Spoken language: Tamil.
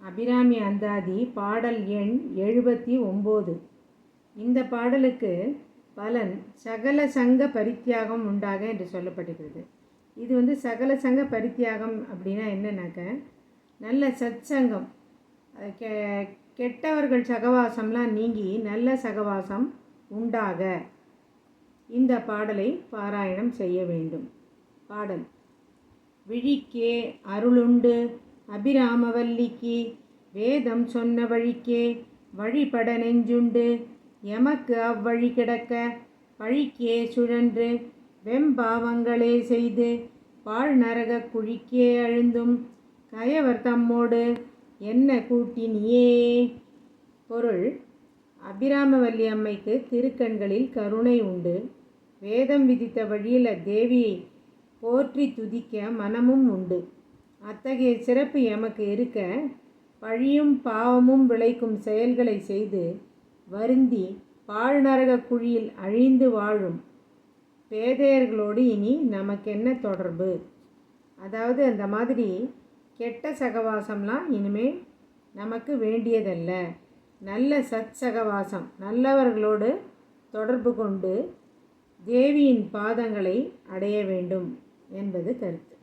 அபிராமி அந்தாதி பாடல் எண் எழுபத்தி ஒம்பது. இந்த பாடலுக்கு பலன் சகல சங்க பரித்தியாகம் உண்டாக என்று சொல்லப்பட்டிருக்கிறது. இது வந்து சகல சங்க பரித்தியாகம் அப்படின்னா என்னன்னாக்க நல்ல சத்சங்கம் கெ கெட்டவர்கள் சகவாசம்லாம் நீங்கி நல்ல சகவாசம் உண்டாக. இந்த பாடலை பாராயணம் செய்ய வேண்டும். பாடல் விழிக்கே அருளுண்டு அபிராமவல்லிக்கு வேதம் சொன்ன வழிக்கே வழிபட நெஞ்சுண்டு. எமக்கு அவ்வழி கிடக்க பழிக்கே சுழன்று வெம்பாவங்களே செய்து பாழ் நரகக் குழிக்கே அழுந்தும். கயவர் தம்மோடு என்ன கூட்டினியே பொருள். அபிராமவல்லி அம்மைக்கு திருக்கண்களில் கருணை உண்டு. வேதம் விதித்த வழியில் அத்தேவியை போற்றி துதிக்க மனமும் உண்டு. அத்தகைய சிறப்பு எமக்கு இருக்க பழியும் பாவமும் விளைக்கும் செயல்களை செய்து வருந்தி பாழ்நரக குழியில் அழிந்து வாழும் பேதையர்களோடு இனி நமக்கென்ன தொடர்பு? அதாவது அந்த மாதிரி கெட்ட சகவாசம்லாம் இனிமேல் நமக்கு வேண்டியதல்ல. நல்ல சத் சகவாசம் நல்லவர்களோடு தொடர்பு கொண்டு தேவியின் பாதங்களை அடைய வேண்டும் என்பது கருத்து.